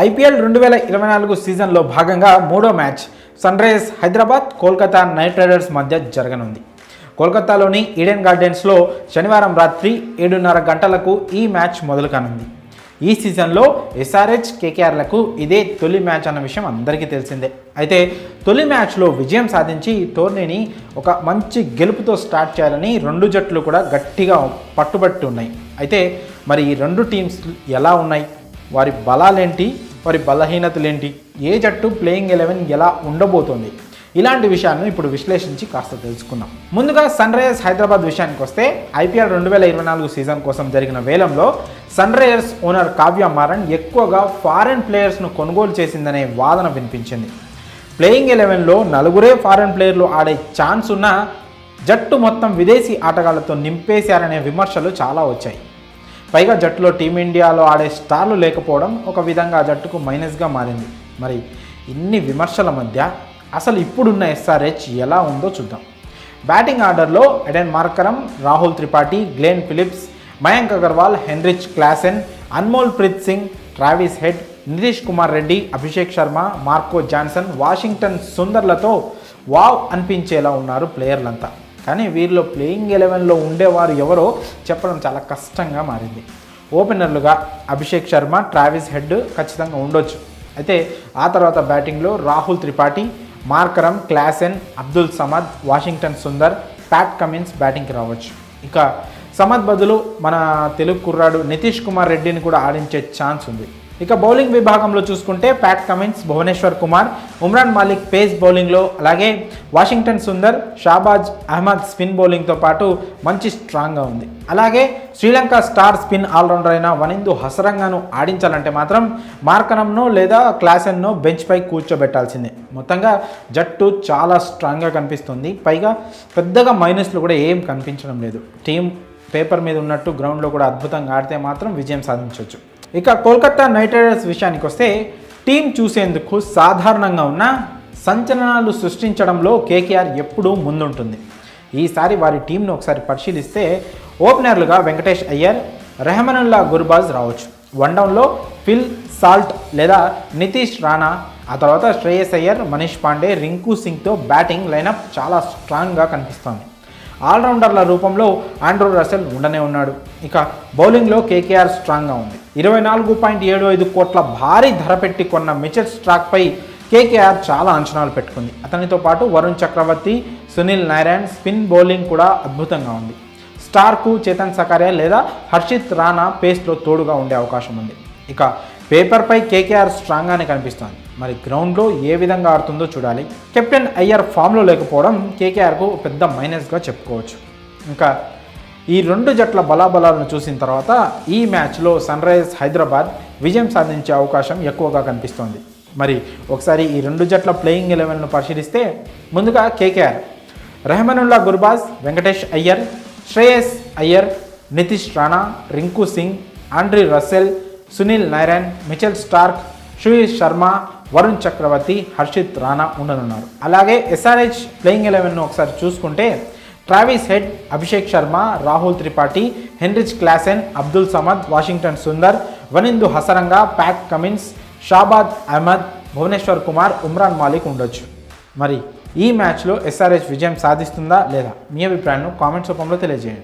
IPL రెండు వేల ఇరవై నాలుగు సీజన్లో భాగంగా మూడో match Sunrisers Hyderabad Kolkata Knight Riders మధ్య జరగనుంది. కోల్కతాలోని ఈడెన్ గార్డెన్స్లో శనివారం రాత్రి ఏడున్నర గంటలకు ఈ మ్యాచ్ మొదలు కానుంది ఈ సీజన్లో ఎస్ఆర్హెచ్ కేకేఆర్లకు ఇదే తొలి మ్యాచ్ అన్న విషయం అందరికీ తెలిసిందే. అయితే తొలి మ్యాచ్లో విజయం సాధించి టోర్నీని ఒక మంచి గెలుపుతో స్టార్ట్ చేయాలని రెండు జట్లు కూడా గట్టిగా పట్టుబట్టి ఉన్నాయి. అయితే మరి ఈ రెండు టీమ్స్ ఎలా ఉన్నాయి? వారి బలాలేంటి? వారి బలహీనతలేంటి? ఏ జట్టు ప్లేయింగ్ ఎలెవెన్ ఎలా ఉండబోతోంది? ఇలాంటి విషయాలను ఇప్పుడు విశ్లేషించి కాస్త తెలుసుకుందాం. ముందుగా సన్ రైజర్స్ హైదరాబాద్ విషయానికి వస్తే ఐపీఎల్ రెండు వేల ఇరవై నాలుగు సీజన్ కోసం జరిగిన వేలంలో Sunrisers owner Kavya Maran ఎక్కువగా ఫారెన్ ప్లేయర్స్ను కొనుగోలు చేసిందనే వాదన వినిపించింది. ప్లేయింగ్ ఎలెవెన్లో నలుగురే ఫారెన్ ప్లేయర్లు ఆడే ఛాన్స్ ఉన్నా జట్టు మొత్తం విదేశీ ఆటగాళ్ళతో నింపేశారనే విమర్శలు చాలా వచ్చాయి. పైగా జట్టులో టీమిండియాలో ఆడే స్టార్లు లేకపోవడం ఒక విధంగా ఆ జట్టుకు మైనస్గా మారింది. మరి ఇన్ని విమర్శల మధ్య అసలు ఇప్పుడున్న ఎస్ఆర్హెచ్ ఎలా ఉందో చూద్దాం. బ్యాటింగ్ ఆర్డర్లో Aiden Markram Rahul Tripathi Glenn Phillips Mayank Agarwal Heinrich Klaasen Anmolpreet Singh Travis Head Nitish Kumar Reddy Abhishek Sharma Marco Jansen Washington సుందర్లతో wow అనిపించేలా ఉన్నారు ప్లేయర్లంతా. కానీ వీరిలో ప్లేయింగ్ ఎలెవెన్లో ఉండేవారు ఎవరో చెప్పడం చాలా కష్టంగా మారింది. ఓపెనర్లుగా అభిషేక్ శర్మ ట్రావిస్ హెడ్ ఖచ్చితంగా ఉండొచ్చు. అయితే ఆ తర్వాత బ్యాటింగ్లో Rahul Tripathi Markram Klaasen Abdul Samad Washington Sundar Pat Cummins బ్యాటింగ్కి రావచ్చు. ఇక సమద్ బదులు మన తెలుగు కుర్రాడు నితీష్ కుమార్ రెడ్డిని కూడా ఆడించే ఛాన్స్ ఉంది. ఇక బౌలింగ్ విభాగంలో చూసుకుంటే Pat Cummins Bhuvneshwar Kumar Umran Malik pace బౌలింగ్లో అలాగే వాషింగ్టన్ సుందర్ షాబాజ్ అహ్మద్ స్పిన్ బౌలింగ్తో పాటు మంచి స్ట్రాంగ్గా ఉంది. అలాగే శ్రీలంక స్టార్ స్పిన్ ఆల్రౌండర్ అయిన వనిందు హసరంగాను ఆడించాలంటే మాత్రం మార్కనంను లేదా క్లాసెన్ను బెంచ్పై కూర్చోబెట్టాల్సిందే. మొత్తంగా జట్టు చాలా స్ట్రాంగ్గా కనిపిస్తుంది. పైగా పెద్దగా మైనస్లు కూడా ఏం కనిపించడం లేదు. టీం పేపర్ మీద ఉన్నట్టు గ్రౌండ్లో కూడా అద్భుతంగా ఆడితే మాత్రం విజయం సాధించవచ్చు ఇక కోల్కతా నైట్ రైడర్స్ విషయానికి వస్తే టీం చూసేందుకు సాధారణంగా ఉన్న సంచలనాలు సృష్టించడంలో కేకేఆర్ ఎప్పుడూ ముందుంటుంది. ఈసారి వారి టీంను ఒకసారి పరిశీలిస్తే ఓపెనర్లుగా వెంకటేష్ అయ్యర్ రెహమనుల్లా గుర్బాజ్ రావచ్చు. వన్డౌన్లో ఫిల్ సాల్ట్ లేదా నితీష్ రాణా ఆ తర్వాత శ్రేయస్ అయ్యర్ మనీష్ పాండే రింకు సింగ్తో బ్యాటింగ్ లైనప్ చాలా స్ట్రాంగ్గా కనిపిస్తోంది. ఆల్రౌండర్ల రూపంలో ఆండ్రూ రసెల్ ఉండనే ఉన్నాడు. ఇక బౌలింగ్లో కేకేఆర్ స్ట్రాంగ్గా ఉంది. ఇరవై నాలుగు పాయింట్ ఏడు ఐదు కోట్ల భారీ ధర పెట్టి కొన్న మిచెల్ స్ట్రాక్పై కేకేఆర్ చాలా అంచనాలు పెట్టుకుంది. అతనితో పాటు Varun Chakravarthy Sunil Narine spin bowling కూడా అద్భుతంగా ఉంది. స్టార్కు చేతన్ సకారియా లేదా హర్షిత్ రాణా పేస్లో తోడుగా ఉండే అవకాశం ఉంది. ఇక పేపర్పై కేకేఆర్ స్ట్రాంగ్గానే కనిపిస్తోంది. మరి గ్రౌండ్లో ఏ విధంగా ఆడుతుందో చూడాలి. కెప్టెన్ అయ్యర్ ఫామ్లో లేకపోవడం కేకేఆర్కు పెద్ద మైనస్గా చెప్పుకోవచ్చు. ఇంకా ఈ రెండు జట్ల బలాబలాలను చూసిన తర్వాత ఈ మ్యాచ్లో సన్ రైజర్స్ హైదరాబాద్ విజయం సాధించే అవకాశం ఎక్కువగా కనిపిస్తోంది. మరి ఒకసారి ఈ రెండు జట్ల ప్లేయింగ్ ఎలెవెన్ను పరిశీలిస్తే ముందుగా KKR Rahmanullah Gurbaz Venkatesh Iyer Shreyas Iyer Nitish Rana Rinku Singh Andre Russell Sunil Narine Mitchell Starc Suyash Sharma Varun Chakravarthy Harshit Rana ఉండనున్నారు. అలాగే ఎస్ఆర్హెచ్ ప్లేయింగ్ ఎలెవెన్ను ఒకసారి చూసుకుంటే Travis Head Abhishek Sharma Rahul Tripathi Heinrich Klaasen Abdul Samad Washington Sundar Wanindu Hasaranga Pat Cummins Shahbaz Ahmed Bhuvneshwar Kumar Umran Malik ఉండొచ్చు. మరి ఈ మ్యాచ్లో SRH విజయం సాధిస్తుందా లేదా మీ అభిప్రాయాన్ని కామెంట్స్ రూపంలో తెలియజేయండి.